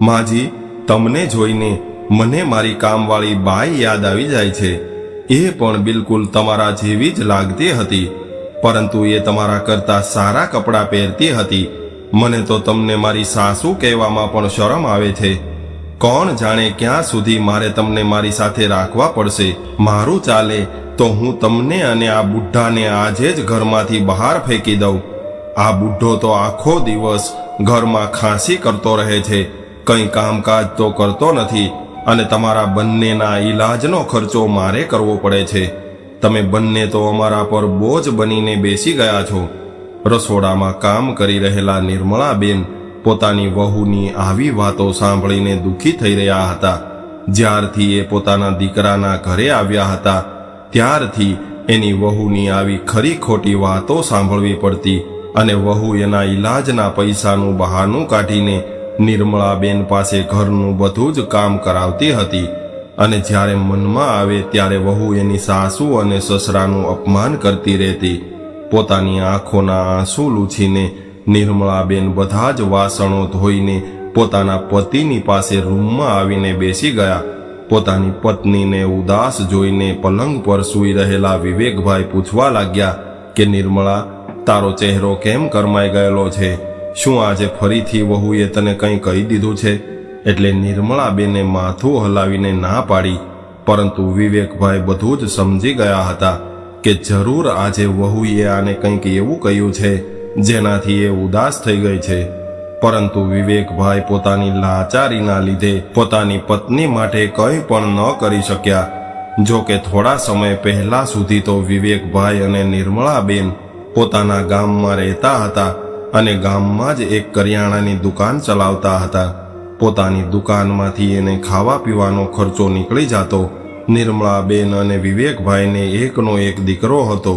માજી, તમને જોઈને મને મારી કામવાળી બાઈ યાદ આવી જાય છે. એ પણ બિલકુલ તમારા જેવી જ લાગતી હતી, પરંતુ એ તમારા કરતા સારા કપડાં પહેરતી હતી. મને તો તમને મારી સાસુ કહેવામાં પણ શરમ આવે છે. કોણ જાણે ક્યાં સુધી મારે તમને મારી સાથે રાખવા પડશે. મારું ચાલે તો હું તમને અને આ બુઢ્ઢાને આજે જ ઘરમાંથી બહાર ફેંકી દઉં. આ બુઢ્ઢો તો આખો દિવસ ઘરમાં ખાંસી કરતો રહે છે. કંઈ કામકાજ તો કરતો નથી અને તમારા બંનેના ઈલાજનો ખર્ચો મારે કરવો પડે છે. તમે બંને તો અમારા પર બોજ બનીને બેસી ગયા છો. રસોડામાં કામ કરી રહેલા નિર્મળાબેન પોતાની વહુની આવી વાતો સાંભળીને દુઃખી થઈ રહ્યા હતા. જ્યારથી એ પોતાના દીકરાના ઘરે આવ્યા હતા, ત્યારથી એની વહુની આવી ખરી ખોટી વાતો સાંભળવી પડતી અને વહુ એના ઈલાજના પૈસાનું બહાનું કાઢીને નિર્મળાબેન પાસે ઘરનું બધું જ કામ કરાવતી હતી અને જ્યારે મનમાં આવે ત્યારે વહુ એની સાસુ અને સસરાનું અપમાન કરતી રહેતી. પોતાની આંખોના આંસુ લૂછીને નિર્મળાબેન બધા જ વાસણો ધોઈને પોતાના પતિની પાસે રૂમમાં આવીને બેસી ગયા. પોતાની પત્નીને ઉદાસ જોઈને પલંગ પર સૂઈ રહેલા વિવેકભાઈ પૂછવા લાગ્યા કે, નિર્મળા, તારો ચહેરો કેમ કરમાઈ ગયેલો છે? શું આજે ફરીથી વહુએ તને કંઈ કહી દીધું છે? એટલે નિર્મળાબેને માથું હલાવીને ના પાડી, પરંતુ વિવેકભાઈ બધું જ સમજી ગયા હતા કે જરૂર આજે વહુએ આને કંઈક એવું કહ્યું છે, જેનાથી એ ઉદાસ થઈ ગઈ છે. પરંતુ વિવેકભાઈ પોતાની લાચારીના લીધે પોતાની પત્ની માટે કંઈ પણ ન કરી શક્યા. જો કે થોડા સમય પહેલા સુધી તો વિવેકભાઈ અને નિર્મળાબેન પોતાના ગામમાં રહેતા હતા અને ગામમાં જ એક કરિયાણાની દુકાન ચલાવતા હતા. પોતાની દુકાનમાંથી એને ખાવા પીવાનો ખર્ચો નીકળી જતો. નિર્મળાબેન અને વિવેકભાઈને એકનો એક દીકરો હતો.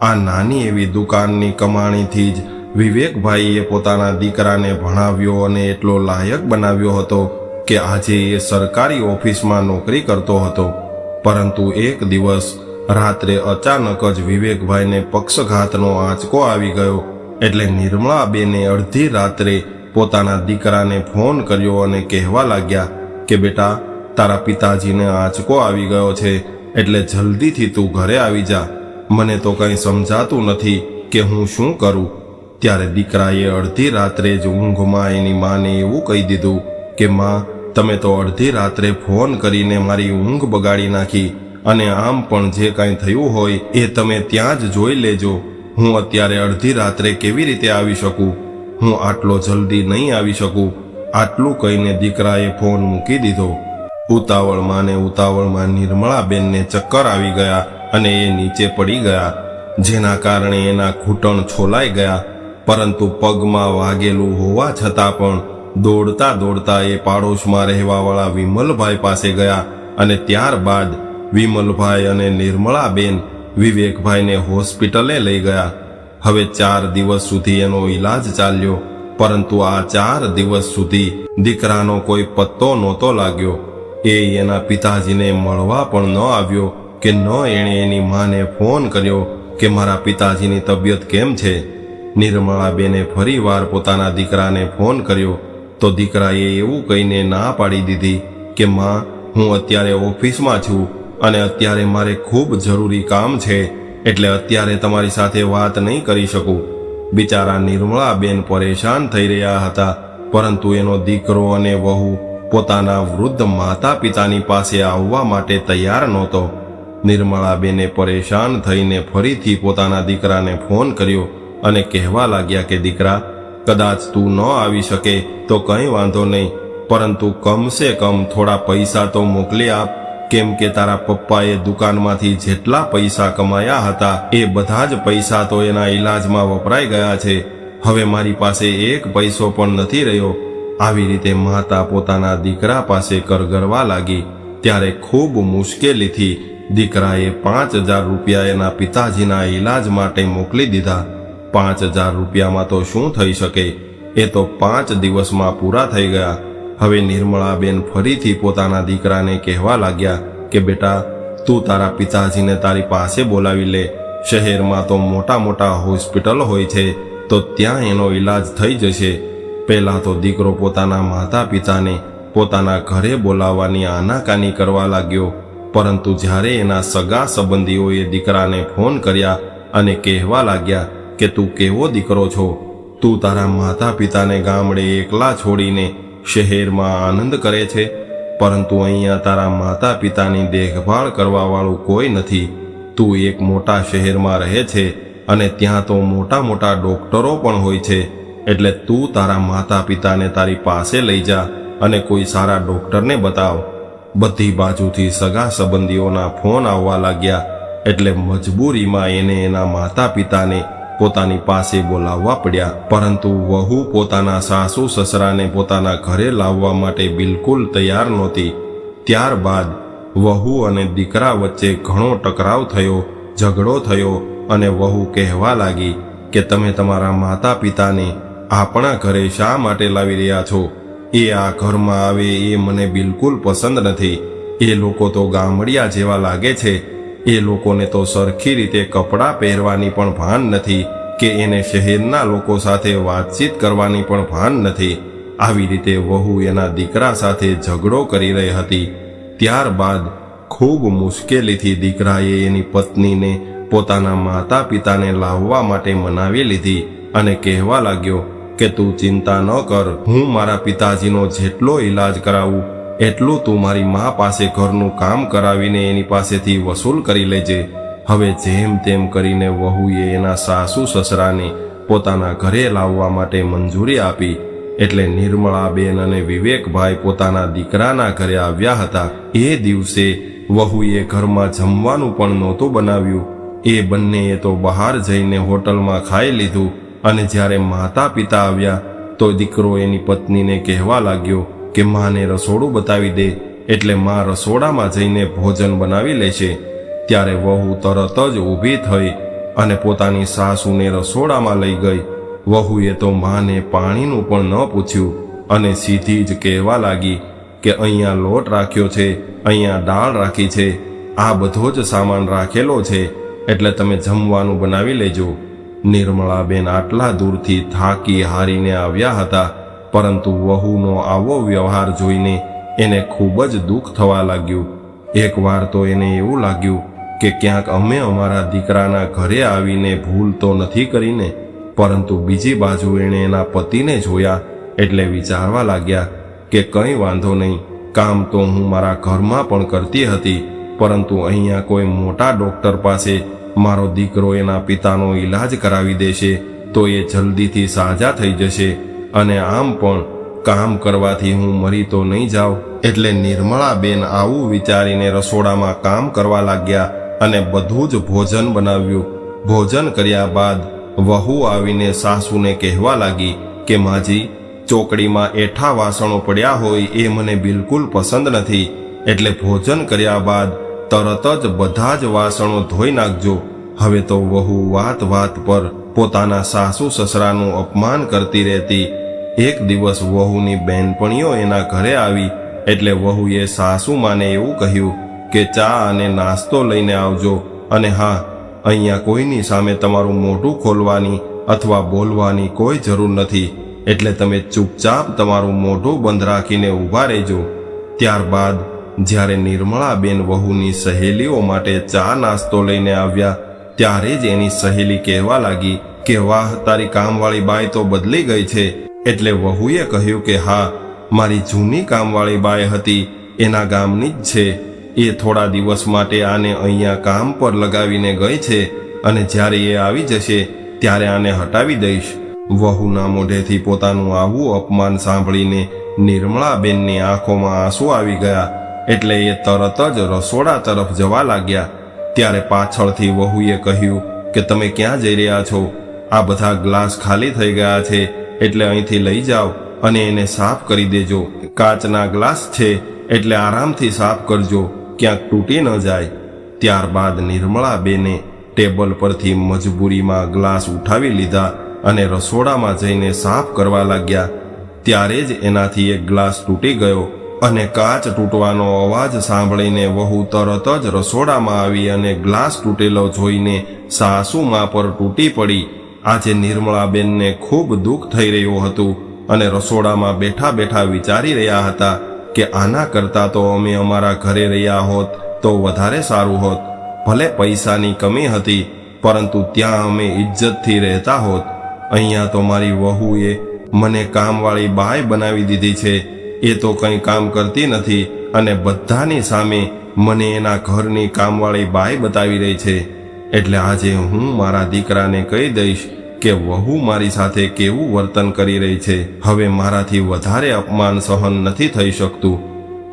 આ નાની એવી દુકાનની કમાણીથી જ વિવેકભાઈએ પોતાના દીકરાને ભણાવ્યો અને એટલો લાયક બનાવ્યો હતો કે આજે એ સરકારી ઓફિસમાં નોકરી કરતો હતો. પરંતુ એક દિવસ રાત્રે અચાનક જ વિવેકભાઈને પક્ષઘાતનો આંચકો આવી ગયો. એટલે નિર્મળાબેને અડધી રાત્રે પોતાના દીકરાને ફોન કર્યો અને કહેવા લાગ્યા કે, બેટા, તારા પિતાજીને આંચકો આવી ગયો છે, એટલે જલ્દીથી તું ઘરે આવી જા. મને તો કંઈ સમજાતું નથી કે હું શું કરું. ત્યારે દીકરાએ અડધી રાત્રે જ ઊંઘમાં એની માને એવું કહી દીધું કે, માં, તમે તો અડધી રાત્રે ફોન કરીને મારી ઊંઘ બગાડી નાખી અને આમ પણ જે કાંઈ થયું હોય એ તમે ત્યાં જ જોઈ લેજો. હું અત્યારે અડધી રાત્રે કેવી રીતે આવી શકું? હું આટલો જલ્દી નહીં આવી શકું. આટલું કહીને દીકરાએ ફોન મૂકી દીધો. ઉતાવળમાં ને ઉતાવળમાં નિર્મળાબેનને ચક્કર આવી ગયા અને એ નીચે પડી ગયા, જેના કારણે એના ઘૂંટણ છોલાઈ ગયા. પરંતુ પગમાં વાગેલું હોવા છતાં પણ દોડતા દોડતા એ પાડોશમાં રહેવાવાળા વિમલભાઈ પાસે ગયા અને ત્યારબાદ વિમલભાઈ અને નિર્મળાબેન વિવેકભાઈને હોસ્પિટલે લઈ ગયા. હવે ચાર દિવસ સુધી એનો ઈલાજ ચાલ્યો, પરંતુ આ ચાર દિવસ સુધી દીકરાનો કોઈ પત્તો નહોતો લાગ્યો. એ એના પિતાજીને મળવા પણ ન આવ્યો કે ન એણે એની માને ફોન કર્યો કે મારા પિતાજીની તબિયત કેમ છે. નિર્મળાબેને ફરીવાર પોતાના દીકરાને ફોન કર્યો, તો દીકરાએ એવું કહીને ના પાડી દીધી કે, માં, હું અત્યારે ઓફિસમાં છું. અને અત્યારે મારે ખૂબ જરૂરી કામ છે, એટલે અત્યારે તમારી સાથે વાત નહીં કરી શકું. બિચારા નિર્મળાબેન પરેશાન થઈ રહ્યા હતા, પરંતુ એનો દીકરો અને વહુ પોતાના વૃદ્ધ માતા પિતાની પાસે આવવા માટે તૈયાર નહોતો. નિર્મળાબેને પરેશાન થઈને ફરીથી પોતાના દીકરાને ફોન કર્યો અને કહેવા લાગ્યા કે, દીકરા, કદાચ તું ન આવી શકે તો કંઈ વાંધો નહીં, પરંતુ કમસે કમ થોડા પૈસા તો મોકલી આપ કેમ કે તારા પપ્પાએ દુકાનમાંથી જેટલા પૈસા કમાયા હતા, એ બધા જ પૈસા તો એના ઈલાજમાં વપરાઈ ગયા છે. હવે મારી પાસે એક પૈસો પણ નથી રહ્યો. આવી રીતે માતા પોતાના દીકરા પાસે કરગરવા લાગી. ત્યારે ખૂબ મુશ્કેલીથી દીકરાએ પાંચ હજાર રૂપિયા એના પિતાજીના ઈલાજ માટે મોકલી દીધા. પાંચ હજાર રૂપિયામાં તો શું થઈ શકે? એ તો પાંચ દિવસમાં પૂરા થઈ ગયા. હવે નિર્મળાબેન ફરીથી પોતાના દીકરાને કહેવા લાગ્યા કે, બેટા, તું તારા પિતાજીને તારી પાસે બોલાવી લે. શહેરમાં તો મોટા મોટા હોસ્પિટલ હોય છે, તો ત્યાં એનો ઈલાજ થઈ જશે. પહેલાં તો દીકરો પોતાના માતા પિતાને પોતાના ઘરે બોલાવવાની આનાકાની કરવા લાગ્યો. પરંતુ જ્યારે એના સગા સંબંધીઓએ દીકરાને ફોન કર્યા અને કહેવા લાગ્યા કે, તું કેવો દીકરો છો? તું તારા માતા પિતાને ગામડે એકલા છોડીને શહેરમાં આનંદ કરે છે. પરંતુ અહીંયા તારા માતા પિતાની દેખભાળ કરવાવાળું કોઈ નથી. તું એક મોટા શહેરમાં રહે છે અને ત્યાં તો મોટા મોટા ડોક્ટરો પણ હોય છે. એટલે તું તારા માતા પિતાને તારી પાસે લઈ જા અને કોઈ સારા ડોક્ટરને બતાવ. બધી બાજુથી સગા સંબંધીઓના ફોન આવવા લાગ્યા. એટલે મજબૂરીમાં એને એના માતા પિતાને પોતાની પાસે બોલાવવા પડ્યા. પરંતુ વહુ પોતાના સાસુ સસરાને પોતાના ઘરે લાવવા માટે બિલકુલ તૈયાર નહોતી. ત્યારબાદ વહુ અને દીકરા વચ્ચે ઘણો ટકરાવ થયો, ઝઘડો થયો અને વહુ કહેવા લાગી કે તમે તમારા માતા પિતાને આપણા ઘરે શા માટે લાવી રહ્યા છો? એ આ ઘરમાં આવે એ મને બિલકુલ પસંદ નથી. એ લોકો તો ગામડિયા જેવા લાગે છે. એ લોકોને તો સરખી રીતે કપડાં પહેરવાની પણ ભાન નથી કે એને શહેરના લોકો સાથે વાતચીત કરવાની પણ ભાન નથી. આવી રીતે વહુ એના દીકરા સાથે ઝઘડો કરી રહી હતી. ત્યારબાદ ખૂબ મુશ્કેલીથી દીકરાએ એની પત્નીને પોતાના માતા પિતાને લાવવા માટે મનાવી લીધી અને કહેવા લાગ્યો કે તું ચિંતા ન કર, હું મારા પિતાજીનો જેટલો ઈલાજ કરાવું એટલું તું મારી મા પાસે ઘરનું કામ કરાવીને એની પાસેથી વસૂલ કરી લેજે. હવે જેમ તેમ કરીને વહુએ એના સાસુ સસરાને પોતાના ઘરે લાવવા માટે મંજૂરી આપી. એટલે નિર્મળાબેન અને વિવેકભાઈ પોતાના દીકરાના ઘરે આવ્યા હતા. એ દિવસે વહુએ ઘરમાં જમવાનું પણ નહોતું બનાવ્યું. એ બંનેએ તો બહાર જઈને હોટલમાં ખાઈ લીધું અને જ્યારે માતા પિતા આવ્યા તો દીકરો એની પત્નીને કહેવા લાગ્યો કે માને રસોડું બતાવી દે એટલે માં રસોડામાં જઈને ભોજન બનાવી લેશે ત્યારે વહુ તરત જ ઊભી થઈ અને પોતાની સાસુને રસોડામાં લઈ ગઈ. વહુએ તો માને પાણીનું પણ ન પૂછ્યું અને સીધી જ કહેવા લાગી કે અહીંયા લોટ રાખ્યો છે, અહીંયા દાળ રાખી છે, આ બધો જ સામાન રાખેલો છે, એટલે તમે જમવાનું બનાવી લેજો. નિર્મળાબેન આટલા દૂરથી થાકી હારીને આવ્યા હતા પરંતુ વહુનો આવો વ્યવહાર જોઈને એને ખૂબ જ દુઃખ થવા લાગ્યું. એકવાર તો એને એવું લાગ્યું કે ક્યાંક અમે અમારા દીકરાના ઘરે આવીને ભૂલ તો નથી કરીને, પરંતુ બીજી બાજુ એણે એના પતિને જોયા એટલે વિચારવા લાગ્યા કે કંઈ વાંધો નહીં, કામ તો હું મારા ઘરમાં પણ કરતી હતી, પરંતુ અહીંયા કોઈ મોટા ડોક્ટર પાસે મારો દીકરો એના પિતાનો ઈલાજ કરાવી દેશે તો એ જલ્દીથી સાજા થઈ જશે. અને આમ પણ કામ કરવાથી હું મરી તો નહીં જાઉં. એટલે નિર્મળાબેન આવું વિચારીને રસોડામાં કામ કરવા લાગ્યા અને બધું જ ભોજન બનાવ્યું. ભોજન કર્યા બાદ વહુ આવીને સાસુને કહેવા લાગી કે, માજી, ચોકડીમાં એઠા વાસણો પડ્યા હોય એ મને બિલકુલ પસંદ નથી. એટલે ભોજન કર્યા બાદ તરત જ બધા જ વાસણો ધોઈ નાખજો. હવે તો વહુ વાત વાત પર પોતાના સાસુ સસરાનું અપમાન કરતી રહેતી એક દિવસ વહુની બહેનપણીઓ એના ઘરે આવી એટલે વહુએ સાસુ માને એવું કહ્યું કે ચા અને નાસ્તો લઈને આવજો અને હા, અહીંયા કોઈની સામે તમારું મોઢું ખોલવાની અથવા બોલવાની કોઈ જરૂર નથી. એટલે તમે ચૂપચાપ તમારું મોઢું બંધ રાખીને ઊભા રહેજો. ત્યારબાદ જ્યારે નિર્મળાબેન વહુની સહેલીઓ માટે ચા નાસ્તો લઈને આવ્યા, ત્યારે જ એની સહેલી કહેવા લાગી કે, વાહ, તારી કામવાળી બાઈ તો બદલી ગઈ છે. એટલે વહુએ કહ્યું કે, હા, મારી જૂની કામવાળી બાઈ હતી, એના ગામની જ છે. એ થોડા દિવસ માટે આને અહીંયા કામ પર લગાવીને ગઈ છે અને જ્યારે એ આવી જશે, ત્યારે આને હટાવી દઈશ. વહુના મોઢેથી પોતાનું આવું અપમાન સાંભળીને નિર્મળાબેનની આંખોમાં આંસુ આવી ગયા, એટલે એ તરત જ રસોડા તરફ જવા લાગ્યા. ત્યારે પાછળથી વહુએ કહ્યું કે, તમે ક્યાં જઈ રહ્યા છો? આ બધા ગ્લાસ ખાલી થઈ ગયા છે. એટલે અહીંથી લઈ જાઓ અને એને સાફ કરી દેજો. કાચના ગ્લાસ છે, એટલે આરામથી સાફ કરજો, ક્યાંક તૂટી ન જાય. ત્યારબાદ નિર્મળાબેને ટેબલ પરથી મજબૂરીમાં ગ્લાસ ઉઠાવી લીધા અને રસોડામાં જઈને સાફ કરવા લાગ્યા. ત્યારે જ એનાથી એક ગ્લાસ તૂટી ગયો અને કાચ તૂટવાનો અવાજ સાંભળીને વહુ તરત જ રસોડામાં આવી અને ગ્લાસ તૂટેલો જોઈને સાસુ મા પર તૂટી પડી. આજે નિર્મળાબેનને ખૂબ દુઃખ થઈ રહ્યું હતું અને રસોડામાં બેઠા બેઠા વિચારી રહ્યા હતા કે આના કરતાં તો અમે અમારા ઘરે રહ્યા હોત તો વધારે સારું હોત. ભલે પૈસાની કમી હતી, પરંતુ ત્યાં અમે ઇજ્જતથી રહેતા હોત. અહીંયા તો મારી વહુએ મને કામવાળી બાય બનાવી દીધી છે. એ તો કંઈ કામ કરતી નથી અને બધાની સામે મને એના ઘરની કામવાળી બાય બતાવી રહી છે. એટલે આજે હું મારા દીકરાને કહી દઈશ કે વહુ મારી સાથે કેવું વર્તન કરી રહી છે. હવે મારાથી વધારે અપમાન સહન નથી થઈ શકતું.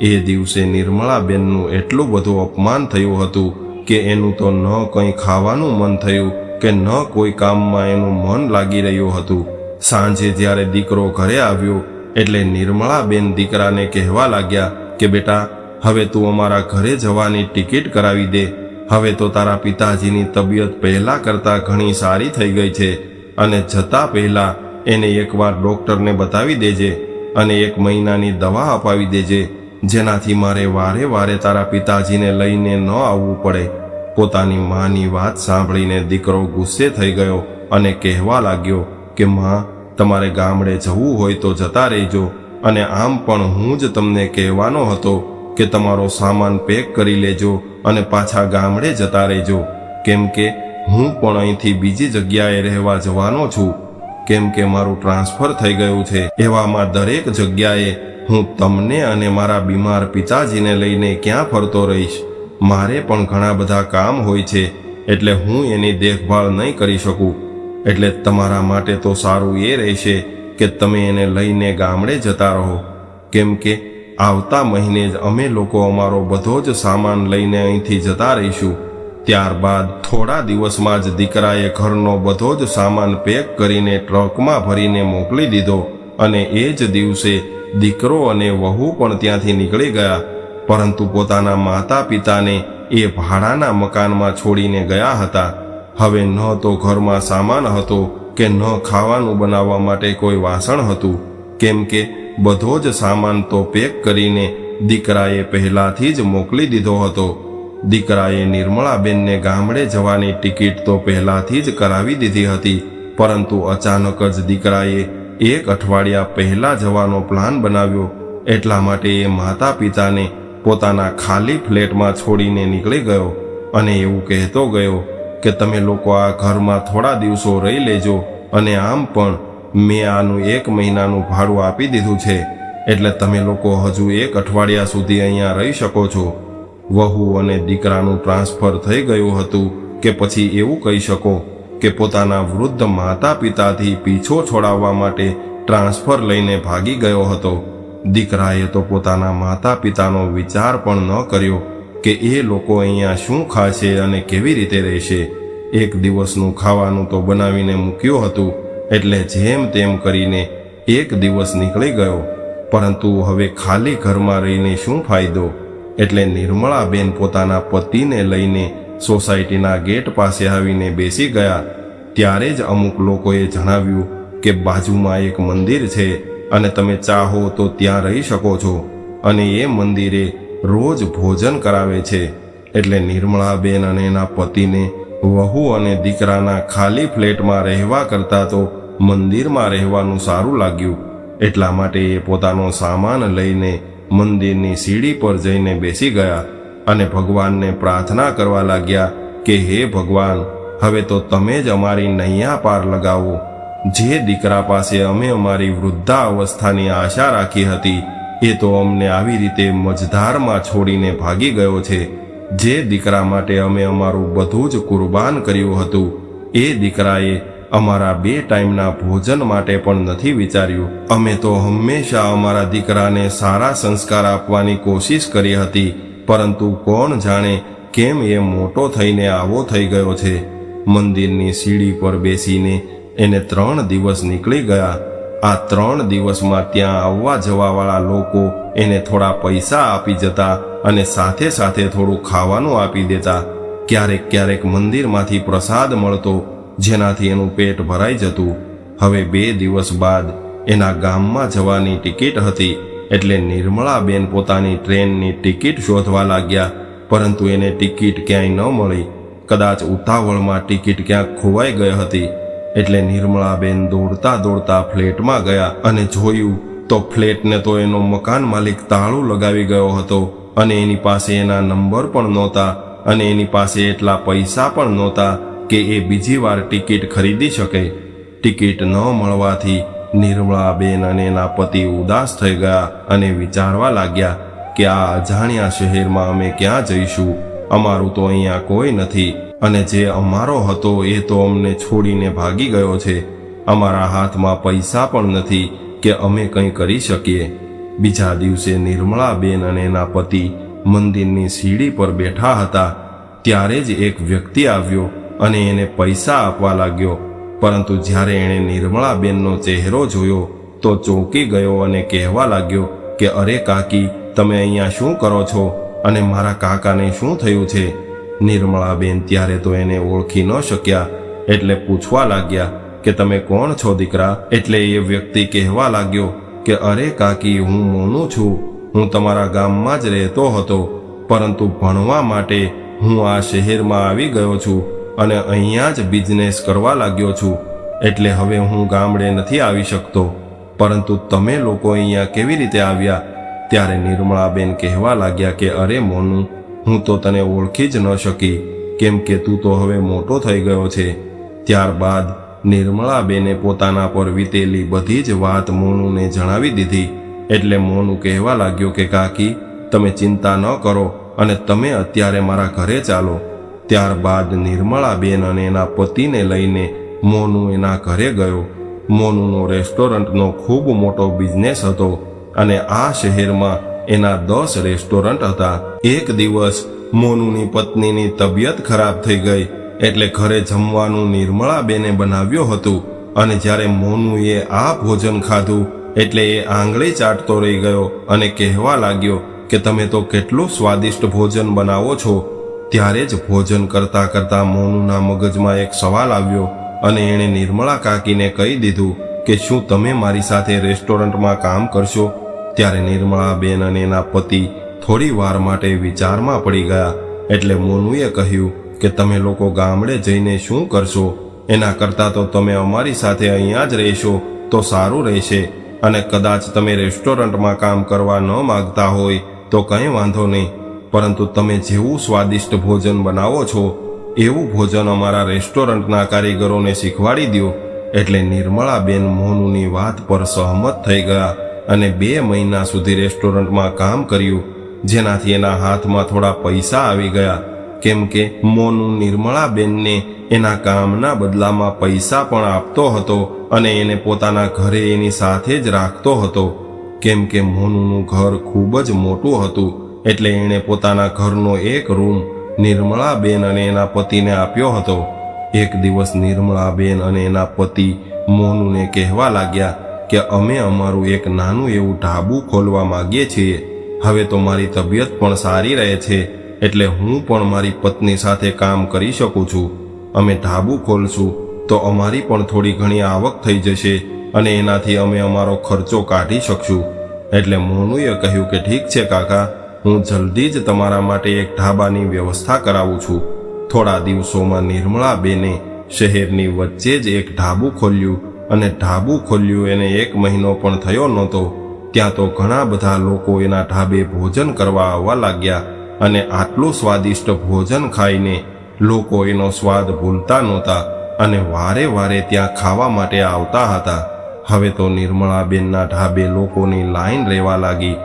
એ દિવસે નિર્મળાબેનનું એટલું બધું અપમાન થયું હતું કે એનું તો ન કંઈ ખાવાનું મન થયું કે ન કોઈ કામમાં એનું મન લાગી રહ્યું હતું. સાંજે જ્યારે દીકરો ઘરે આવ્યો એટલે નિર્મળાબેન દીકરાને કહેવા લાગ્યા કે, બેટા, હવે તું અમારા ઘરે જવાની ટિકિટ કરાવી દે. હવે તો તારા પિતાજીની તબિયત પહેલા કરતાં ઘણી સારી થઈ ગઈ છે અને જતા પહેલા એને એકવાર ડોક્ટરને બતાવી દેજે અને એક મહિનાની દવા અપાવી દેજે, જેનાથી મારે વારે વારે તારા પિતાજીને લઈને ન આવવું પડે. પોતાની માની વાત સાંભળીને દીકરો ગુસ્સે થઈ ગયો અને કહેવા લાગ્યો કે, માં, તમારે ગામડે જવું હોય તો જતા રહેજો, અને આમ પણ હું જ તમને કહેવાનો હતો. કે તમારો સામાન પેક કરી લેજો અને પાછા ગામડે જતા રહેજો. કેમ કે હું પણ અહીંથી બીજી જગ્યાએ રહેવા જવાનો છું. કેમ કે મારું ટ્રાન્સફર થઈ ગયું છે. એવામાં દરેક જગ્યાએ હું તમને અને મારા બીમાર પિતાજીને લઈને ક્યાં ફરતો રહીશ? મારે પણ ઘણા બધા કામ હોય છે, એટલે હું એની દેખભાળ નહીં કરી શકું. એટલે તમારા માટે તો સારું એ રહેશે કે તમે એને લઈને ગામડે જતા રહો. કેમ કે આવતા મહિને જ અમે લોકો અમારો બધો જ સામાન લઈને અહીંથી જતા રહીશું. ત્યારબાદ થોડા દિવસમાં જ દીકરાએ ઘરનો બધો જ સામાન પેક કરીને ટ્રકમાં ભરીને મોકલી દીધો અને એ જ દિવસે દીકરો અને વહુ પણ ત્યાંથી નીકળી ગયા. પરંતુ પોતાના માતા પિતાને એ ભાડાના મકાનમાં છોડીને ગયા હતા. હવે ન તો ઘરમાં સામાન હતો કે ન ખાવાનું બનાવવા માટે કોઈ વાસણ હતું. કેમ કે બધો જ સામાન તો પેક કરીને દીકરાએ પહેલાથી જ મોકલી દીધો હતો. દીકરાએ નિર્મળાબેનને ગામડે જવાની ટિકિટ તો પહેલાથી જ કરાવી દીધી હતી, પરંતુ અચાનક જ દીકરાએ એક અઠવાડિયા પહેલા જવાનો પ્લાન બનાવ્યો. એટલા માટે એ માતા પિતાને પોતાના ખાલી ફ્લેટમાં છોડીને નીકળી ગયો અને એવું કહેતો ગયો કે, તમે લોકો આ ઘરમાં થોડા દિવસો રહી લેજો અને આમ પણ મેં આનું એક મહિનાનું ભાડું આપી દીધું છે. એટલે તમે લોકો હજુ એક અઠવાડિયા સુધી અહીંયા રહી શકો છો. વહુ અને દીકરાનું ટ્રાન્સફર થઈ ગયું હતું કે પછી એવું કહી શકો કે પોતાના વૃદ્ધ માતા પિતાથી પીછો છોડાવવા માટે ટ્રાન્સફર લઈને ભાગી ગયો હતો. દીકરાએ તો પોતાના માતા પિતાનો વિચાર પણ ન કર્યો કે એ લોકો અહીંયા શું ખાશે અને કેવી રીતે રહેશે. એક દિવસનું ખાવાનું તો બનાવીને મૂક્યું હતું. એટલે જેમ તેમ કરીને એક દિવસ નીકળી ગયો. પરંતુ હવે ખાલી ઘરમાં રહીને શું ફાયદો? એટલે નિર્મળાબેન પોતાના પતિને લઈને સોસાયટીના ગેટ પાસે આવીને બેસી ગયા. ત્યારે જ અમુક લોકોએ જણાવ્યું કે બાજુમાં એક મંદિર છે અને તમે ચાહો તો ત્યાં રહી શકો છો. અને એ મંદિરે રોજ ભોજન કરાવે છે. એટલે નિર્મળાબેન અને એના પતિને વહુ અને દીકરાના ખાલી ફ્લેટમાં રહેવા કરતાં તો મંદિરમાં રહેવાનું સારું લાગ્યું. એટલા માટે એ પોતાનો સામાન લઈને મંદિરની સીડી પર જઈને બેસી ગયા અને ભગવાનને પ્રાર્થના કરવા લાગ્યા કે, હે ભગવાન, હવે તો તમે જ અમારી નૈયા પાર લગાવો. જે દીકરા પાસે અમે અમારી વૃદ્ધા અવસ્થાની આશા રાખી હતી, એ તો અમને આવી રીતે મજધારમાં છોડીને ભાગી ગયો છે. જે દીકરા માટે અમે અમારું બધું જ કુરબાન કર્યું હતું, એ દીકરાએ અમારા બે ટાઈમના ભોજન માટે પણ નથી વિચાર્યું. અમે તો હંમેશા અમારા દીકરાને સારા સંસ્કાર આપવાની કોશિશ કરી હતી, પરંતુ કોણ જાણે કેમ એ મોટો થઈને આવો થઈ ગયો છે. મંદિરની સીડી પર બેસીને એને ત્રણ દિવસ નીકળી ગયા. આ ત્રણ દિવસમાં ત્યાં આવવા જવાવાળા લોકો એને થોડા પૈસા આપી જતા અને સાથે સાથે થોડું ખાવાનું આપી દેતા ક્યારેક ક્યારેક મંદિરમાંથી પ્રસાદ મળતો, જેનાથી એનું પેટ ભરાઈ જતું. હવે બે દિવસ બાદ એના ગામમાં જવાની ટિકિટ હતી, એટલે નિર્મળાબેન પોતાની ટ્રેનની ટિકિટ શોધવા લાગ્યા, પરંતુ એને ટિકિટ ક્યાંય ન મળી. કદાચ ઉતાવળમાં ટિકિટ ક્યાંક ખોવાઈ ગઈ હતી, એટલે નિર્મળાબેન દોડતા દોડતા ફ્લેટમાં ગયા અને જોયું તો ફ્લેટને તો એનો મકાન માલિક તાળું લગાવી ગયો હતો. અને એની પાસે એના નંબર પણ નહોતા અને એની પાસે એટલા પૈસા પણ નહોતા કે એ બીજી વાર ટિકિટ ખરીદી શકે. ટિકિટ ન મળવાથી નિર્મળાબેન અને એના પતિ ઉદાસ થઈ ગયા અને વિચારવા લાગ્યા કે આ અજાણ્યા શહેરમાં અમે ક્યાં જઈશું? અમારું તો અહીંયા કોઈ નથી અને જે અમારો હતો એ તો અમને છોડીને ભાગી ગયો છે. અમારા હાથમાં પૈસા પણ નથી કે અમે કંઈ કરી શકીએ. બીજા દિવસે નિર્મળાબેન અને એના પતિ મંદિરની સીડી પર બેઠા હતા. ત્યારે જ એક વ્યક્તિ આવ્યો અને એને પૈસા આપવા લાગ્યો. પરંતુ જ્યારે એણે નિર્મળાબેનનો ચહેરો જોયો, તો ચોંકી ગયો અને કહેવા લાગ્યો કે, અરે કાકી, તમે અહીંયા શું કરો છો? અને મારા કાકાને શું થયું છે? નિર્મળાબેન ત્યારે તો એને ઓળખી ન શક્યા, એટલે પૂછવા લાગ્યા કે, તમે કોણ છો દીકરા? એટલે એ વ્યક્તિ કહેવા લાગ્યો કે અરે કાકી, હું મોનું છું. હું તમારા ગામમાં જ રહેતો હતો. પરંતુ ભણવા માટે હું આ શહેરમાં આવી ગયો છું અને અહીંયા જ બિઝનેસ કરવા લાગ્યો છું. એટલે હવે હું ગામડે નથી આવી શકતો. પરંતુ તમે લોકો અહીંયા કેવી રીતે આવ્યા? ત્યારે નિર્મળાબેન કહેવા લાગ્યા કે અરે મોનું, હું તો તને ઓળખી જ ન શકી. કેમ કે તું તો હવે મોટો થઈ ગયો છે. ત્યારબાદ નિર્મળાબેને પોતાના પર વીતેલી બધી જ વાત મોનુને જણાવી દીધી. એટલે મોનુ કહેવા લાગ્યો કે, કાકી, તમે ચિંતા ન કરો અને તમે અત્યારે મારા ઘરે ચાલો. ત્યારબાદ નિર્મળાબેન અને એના પતિને લઈને મોનુ એના ઘરે ગયો. મોનુનો રેસ્ટોરન્ટનો ખૂબ મોટો બિઝનેસ હતો અને આ શહેરમાં એના દસ રેસ્ટોરન્ટ હતા. એક દિવસ મોનુની પત્નીની તબિયત ખરાબ થઈ ગઈ એટલે ઘરે જમવાનું નિર્મળાબેને બનાવ્યું હતું. અને જ્યારે મોનુએ આ ભોજન ખાધું, એટલે એ આંગળી ચાટતો રહી ગયો અને કહેવા લાગ્યો કે તમે તો કેટલું સ્વાદિષ્ટ ભોજન બનાવો છો. ત્યારે જ ભોજન કરતા કરતા મોનુના મગજમાં એક સવાલ આવ્યો અને એણે નિર્મળા કાકીને કહી દીધું કે શું તમે મારી સાથે રેસ્ટોરન્ટમાં કામ કરશો? ત્યારે નિર્મળાબેન અને એના પતિ થોડી વાર માટે વિચારમાં પડી ગયા. એટલે મોનુએ કહ્યું કે તમે લોકો ગામડે જઈને શું કરશો? એના કરતાં તો તમે અમારી સાથે અહીંયા જ રહેશો, તો સારું રહેશે. અને કદાચ તમે રેસ્ટોરન્ટમાં કામ કરવા ન માગતા હોય, તો કંઈ વાંધો નહીં. પરંતુ તમે જેવું સ્વાદિષ્ટ ભોજન બનાવો છો, એવું ભોજન અમારા રેસ્ટોરન્ટના કારીગરોને શીખવાડી દો એટલે નિર્મળાબેન મોનુની વાત પર સહમત થઈ ગયા અને બે મહિના સુધી રેસ્ટોરન્ટમાં કામ કર્યું, જેનાથી એના હાથમાં થોડા પૈસા આવી ગયા. કેમ કે મોનુ નિર્મળાબેનને એના કામના બદલામાં પૈસા પણ આપતો હતો અને એને પોતાના ઘરે એની સાથે જ રાખતો હતો. કેમ કે મોનુનું ઘર ખૂબ જ મોટું હતું, એટલે એણે પોતાના ઘરનો એક રૂમ નિર્મળાબેન અને એના પતિને આપ્યો હતો. એક દિવસ નિર્મળાબેન અને એના પતિ મોનુને કહેવા લાગ્યા કે અમે અમારું એક નાનું એવું ઢાબુ ખોલવા માગીએ છીએ. હવે તો મારી તબિયત પણ સારી રહે છે. એટલે હું પણ મારી પત્ની સાથે કામ કરી શકું છું. અમે ઢાબુ ખોલશું તો અમારી પણ થોડી ઘણી આવક થઈ જશે અને એનાથી અમે અમારો ખર્ચો કાઢી શકશું. એટલે મોનુએ કહ્યું કે ઠીક છે કાકા, હું જલ્દી જ તમારા માટે એક ઢાબાની વ્યવસ્થા કરાવું છું. થોડા દિવસોમાં નિર્મળાબેને શહેરની વચ્ચે જ એક ઢાબુ ખોલ્યું અને ઢાબુ ખોલ્યું એને એક મહિનો પણ થયો નહોતો. ત્યાં તો ઘણા બધા લોકો એના ઢાબે ભોજન કરવા આવવા લાગ્યા. અને આટલું સ્વાદિષ્ટ ભોજન ખાઈને લોકો એનો સ્વાદ ભૂલતા નહોતા અને વારે વારે ત્યાં ખાવા માટે આવતા હતા. હવે તો નિર્મળાબેનના ઢાબે લોકોની લાઈન રહેવા લાગી.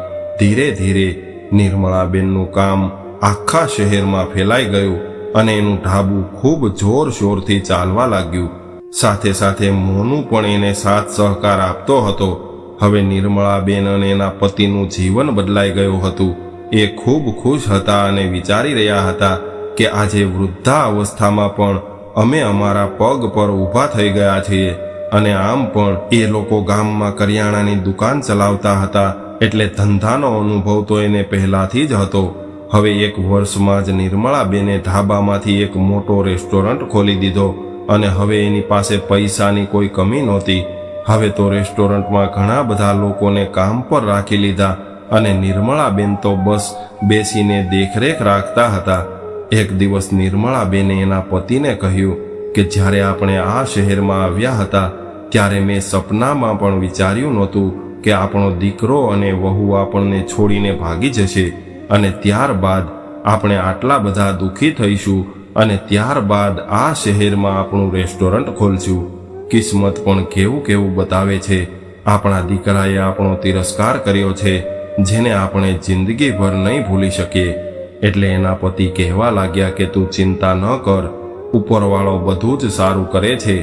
ધીરે ધીરે નિર્મળાબેનનું કામ આખા શહેરમાં ફેલાઈ ગયું અને એનું ઢાબુ ખૂબ જોરશોરથી ચાલવા લાગ્યું. સાથે સાથે મોનું પણ એને સાથ સહકાર આપતો હતો. હવે નિર્મળાબેન અને એના પતિનું જીવન બદલાઈ ગયું હતું. એ ખૂબ ખુશ હતા અને વિચારી રહ્યા હતા કે આજે વૃદ્ધા અવસ્થામાં પણ અમે અમારા પગ પર ઊભા થઈ ગયા છીએ અને આમ પણ એ લોકો ગામમાં કરિયાણાની દુકાન ચલાવતા હતા એટલે ધંધાનો અનુભવ તો એને પહેલાથી જ હતો. હવે એક વર્ષમાં જ નિર્મળાબેને ઢાબામાંથી એક મોટો રેસ્ટોરન્ટ ખોલી દીધો અને હવે એની પાસે પૈસાની કોઈ કમી નહોતી. હવે તો રેસ્ટોરન્ટમાં ઘણા બધા લોકોને કામ પર રાખી લીધા અને નિર્મળાબેન તો બસ બેસીને દેખરેખ રાખતા હતા. એક દિવસ નિર્મળાબેને એના પતિને કહ્યું કે જ્યારે આપણે આ શહેરમાં આવ્યા હતા, ત્યારે મેં સપનામાં પણ વિચાર્યું નહોતું કે આપણો દીકરો અને વહુ આપણને છોડીને ભાગી જશે અને ત્યારબાદ આપણે આટલા બધા દુઃખી થઈશું અને ત્યારબાદ આ શહેરમાં આપણું રેસ્ટોરન્ટ ખોલશું. કિસ્મત પણ કેવું કેવું બતાવે છે. આપણા દીકરાએ આપણો તિરસ્કાર કર્યો છે. જેને આપણે જિંદગીભર નહીં ભૂલી શકીએ. એટલે એના પતિ કહેવા લાગ્યા કે તું ચિંતા ન કર, ઉપરવાળો બધું જ સારું કરે છે.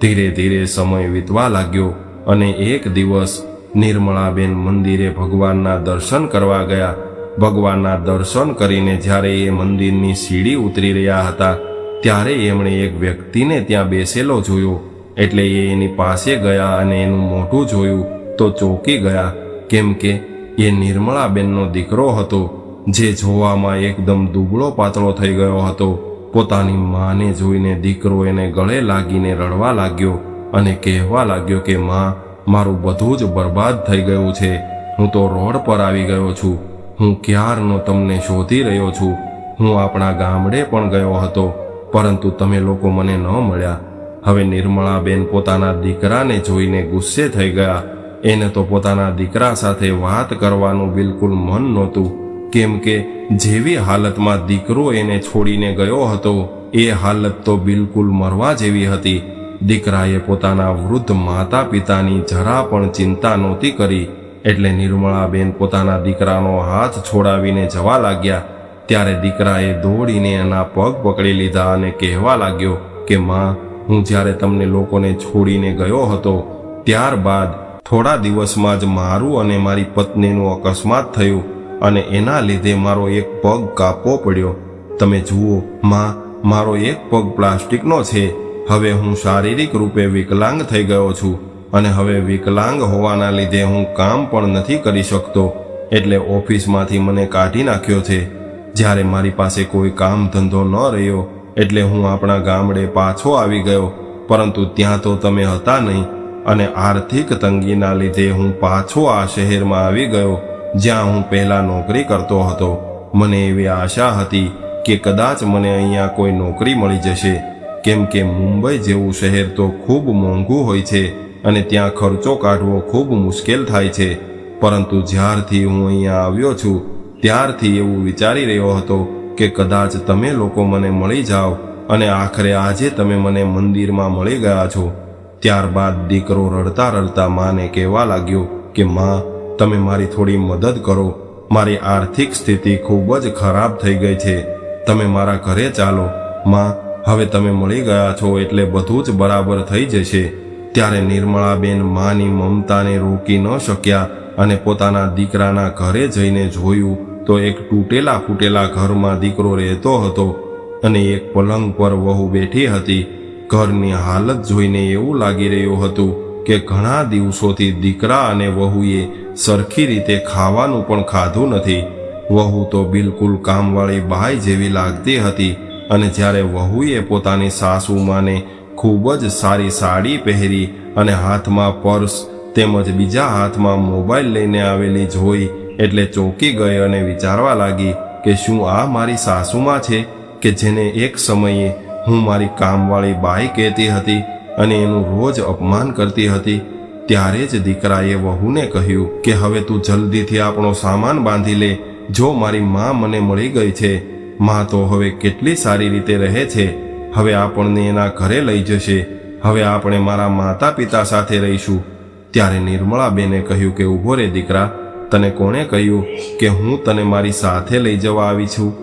ધીરે ધીરે સમય વીતવા લાગ્યો અને એક દિવસ નિર્મળાબેન મંદિરે ભગવાનના દર્શન કરવા ગયા. ભગવાનના દર્શન કરીને જ્યારે એ મંદિરની સીડી ઉતરી રહ્યા હતા, ત્યારે એમણે એક વ્યક્તિને ત્યાં બેસેલો જોયો. એટલે એ એની પાસે ગયા અને એનું મોઢું જોયું તો ચોંકી ગયા, કેમ કે એ નિર્મળાબેનનો દીકરો હતો, જે જોવામાં એકદમ દુબળો પાતળો થઈ ગયો હતો. પોતાની માને જોઈને દીકરો એને ગળે લાગીને રડવા લાગ્યો અને કહેવા લાગ્યો કે, માં, મારું બધું જ બરબાદ થઈ ગયું છે. હું તો રોડ પર આવી ગયો છું. હું ક્યારનો તમને શોધી રહ્યો છું. હું આપણા ગામડે પણ ગયો હતો, પરંતુ તમે લોકો મને ન મળ્યા. હવે નિર્મળાબેન પોતાના દીકરાને જોઈને ગુસ્સે થઈ ગયા. એને તો પોતાના દીકરા સાથે વાત કરવાનું બિલકુલ મન નહોતું. કેમ કે જેવી હાલતમાં દીકરો એને છોડીને ગયો હતો, એ હાલત તો બિલકુલ મરવા જેવી હતી. દીકરાએ પોતાના વૃદ્ધ માતા પિતાની જરા પણ ચિંતા નહોતી કરી, એટલે નિર્મળાબેન પોતાના દીકરાનો હાથ છોડાવીને જવા લાગ્યા. ત્યારે દીકરાએ દોડીને એના પગ પકડી લીધા અને કહેવા લાગ્યો કે, માં, હું જ્યારે તમને લોકોને છોડીને ગયો હતો, ત્યારબાદ થોડા દિવસમાં જ મારું અને મારી પત્નીનું અકસ્માત થયું અને એના લીધે મારો એક પગ કાપવો પડ્યો. તમે જુઓ, માં, મારો એક પગ પ્લાસ્ટિકનો છે. હવે હું શારીરિક રૂપે વિકલાંગ થઈ ગયો છું અને હવે વિકલાંગ હોવાના લીધે હું કામ પણ નથી કરી શકતો. એટલે ઓફિસમાંથી મને કાઢી નાખ્યો છે. જ્યારે મારી પાસે કોઈ કામ ધંધો ન રહ્યો, એટલે હું આપણા ગામડે પાછો આવી ગયો. પરંતુ ત્યાં તો તમે હતા નહીં. અને આર્થિક તંગીના લીધે હું પાછો આ શહેરમાં આવી ગયો, જ્યાં હું પહેલા નોકરી કરતો હતો. મને એવી આશા હતી કે કદાચ મને અહીંયા કોઈ નોકરી મળી જશે. કેમ કે મુંબઈ જેવું શહેર તો ખૂબ મોંઘું હોય છે અને ત્યાં ખર્ચો કાઢવો ખૂબ મુશ્કેલ થાય છે. પરંતુ જ્યારથી હું અહીંયા આવ્યો છું, ત્યારથી એવું વિચારી રહ્યો હતો કે કદાચ તમે લોકો મને મળી જાઓ અને આખરે આજે તમે મને મંદિરમાં મળી ગયા છો. ત્યારબાદ દીકરો રડતા રડતા માને કહેવા લાગ્યો કે, માં, તમે મારી થોડી મદદ કરો. મારી આર્થિક સ્થિતિ ખૂબ જ ખરાબ થઈ ગઈ છે. તમે મારા ઘરે ચાલો. માં, હવે તમે મળી ગયા છો એટલે બધું જ બરાબર થઈ જશે. ત્યારે નિર્મળાબેન માની મમતાને રોકી ન શક્યા અને પોતાના દીકરાના ઘરે જઈને જોયું તો એક તૂટેલા ફૂટેલા ઘરમાં દીકરો રહેતો હતો અને એક પલંગ પર વહુ બેઠી હતી. ઘરની હાલત જોઈને એવું લાગી રહ્યું હતું કે ઘણા દિવસોથી દીકરા અને વહુએ સરખી રીતે ખાવાનું પણ ખાધું નથી. વહુ તો બિલકુલ કામવાળી બાઈ જેવી લાગતી હતી અને જ્યારે વહુએ પોતાની સાસુમાને ખૂબ જ સારી સાડી પહેરી અને હાથમાં પર્સ તેમજ બીજા હાથમાં મોબાઈલ લઈને આવેલી જોઈ એટલે ચોંકી ગઈ અને વિચારવા લાગી કે શું આ મારી સાસુમાં છે કે જેને એક સમયે હું મારી કામવાળી બાઈ કહેતી હતી અને એનું રોજ અપમાન કરતી હતી. ત્યારે જ દીકરાએ વહુને કહ્યું કે, હવે તું જલ્દીથી આપણો સામાન બાંધી લે. જો મારી માં મને મળી ગઈ છે, માં તો હવે કેટલી સારી રીતે રહે છે. હવે આપણને એના ઘરે લઈ જશે. હવે આપણે મારા માતા પિતા સાથે રહીશું. ત્યારે નિર્મળાબેને કહ્યું કે ઊભો રે દીકરા. તને કોણે કહ્યું કે, હું તને મારી સાથે લઈ જવા આવી છું?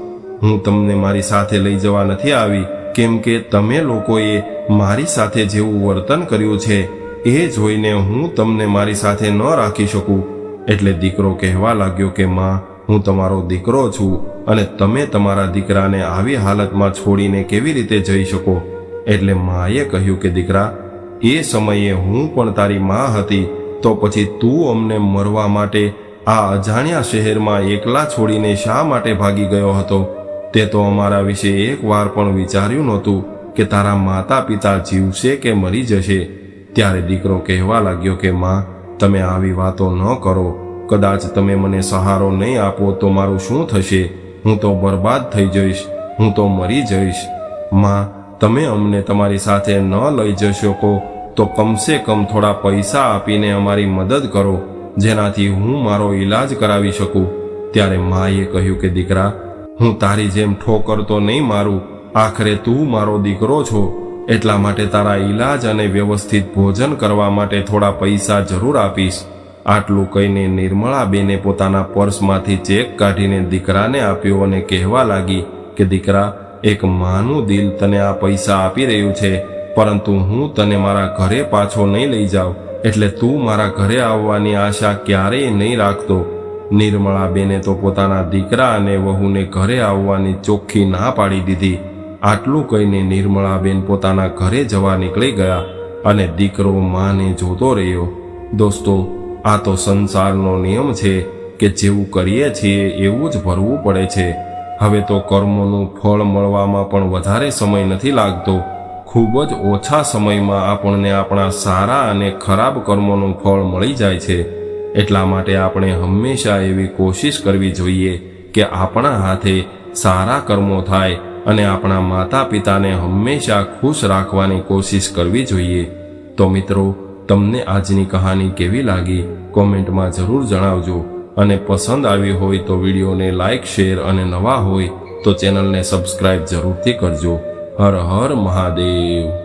હું તમને મારી સાથે લઈ જવા નથી આવી. કેમ કે તમે લોકોએ મારી સાથે જેવું વર્તન કર્યું છે, એ જોઈને હું તમને મારી સાથે ન રાખી શકું. એટલે દીકરો કહેવા લાગ્યો કે, માં, હું તમારો દીકરો છું અને તમે તમારા દીકરાને આવી હાલતમાં છોડીને કેવી રીતે જઈ શકો? એટલે માએ કહ્યું કે, દીકરા, એ સમયે હું પણ તારી માં હતી, તો પછી તું અમને મરવા માટે આ અજાણ્યા શહેરમાં એકલા છોડીને શા માટે ભાગી ગયો હતો? તે તો અમારા વિશે એક વાર પણ વિચાર્યું નહોતું કે તારા માતા પિતા જીવશે કે મરી જશે. ત્યારે દીકરો કહેવા લાગ્યો કે, માં, તમે આવી વાતો ન કરો. કદાચ તમે મને સહારો નહીં આપો તો મારું શું થશે? હું તો બરબાદ થઈ જઈશ. હું તો મરી જઈશ. માં, તમે અમને તમારી સાથે ન લઈ જઈ શકો. તો કમસે કમ થોડા પૈસા આપીને અમારી મદદ કરો. જેનાથી હું મારો ઈલાજ કરાવી શકું. ત્યારે માએ કહ્યું કે, દીકરા હું તારી જેમ ઠોકર તો નહીં મારું. આખરે તું મારો દીકરો છો. એટલા માટે તારા ઈલાજ અને વ્યવસ્થિત ભોજન કરવા માટે થોડા પૈસા જરૂર આપીશ. આટલું કહીને નિર્મળાબેને પોતાના પર્સમાંથી ચેક કાઢીને દીકરાને આપ્યો અને કહેવા લાગી કે, દીકરા, એક માનું દિલ તને આ પૈસા આપી રહ્યું છે, પરંતુ હું તને મારા ઘરે પાછો નહીં લઈ જાઉં. એટલે તું મારા ઘરે આવવાની આશા ક્યારેય નહીં રાખતો. નિર્મળાબેને તો પોતાના દીકરા અને વહુને ઘરે આવવાની ચોખ્ખી ના પાડી દીધી. આટલું કહીને નિર્મળાબેન પોતાના ઘરે જવા નીકળી ગયા અને દીકરો માને જોતો રહ્યો. દોસ્તો, આ તો સંસારનો નિયમ છે કે જેવું કરીએ છીએ એવું જ ભરવું પડે છે. હવે તો કર્મોનું ફળ મળવામાં પણ વધારે સમય નથી લાગતો. ખૂબ જ ઓછા સમયમાં આપણને આપણા સારા અને ખરાબ કર્મોનું ફળ મળી જાય છે. એટલા માટે આપણે હંમેશા એવી કોશિશ કરવી જોઈએ કે આપણા હાથે સારા કર્મો થાય અને આપણા માતા પિતાને હંમેશા ખુશ રાખવાની કોશિશ કરવી જોઈએ. તો મિત્રો, તમને આજની કહાની કેવી લાગી? કોમેન્ટમાં જરૂર જણાવજો. અને પસંદ આવી હોય તો વિડીયોને લાઇક શેર અને નવા હોય તો ચેનલને સબસ્ક્રાઇબ જરૂરથી કરજો. હર હર મહાદેવ.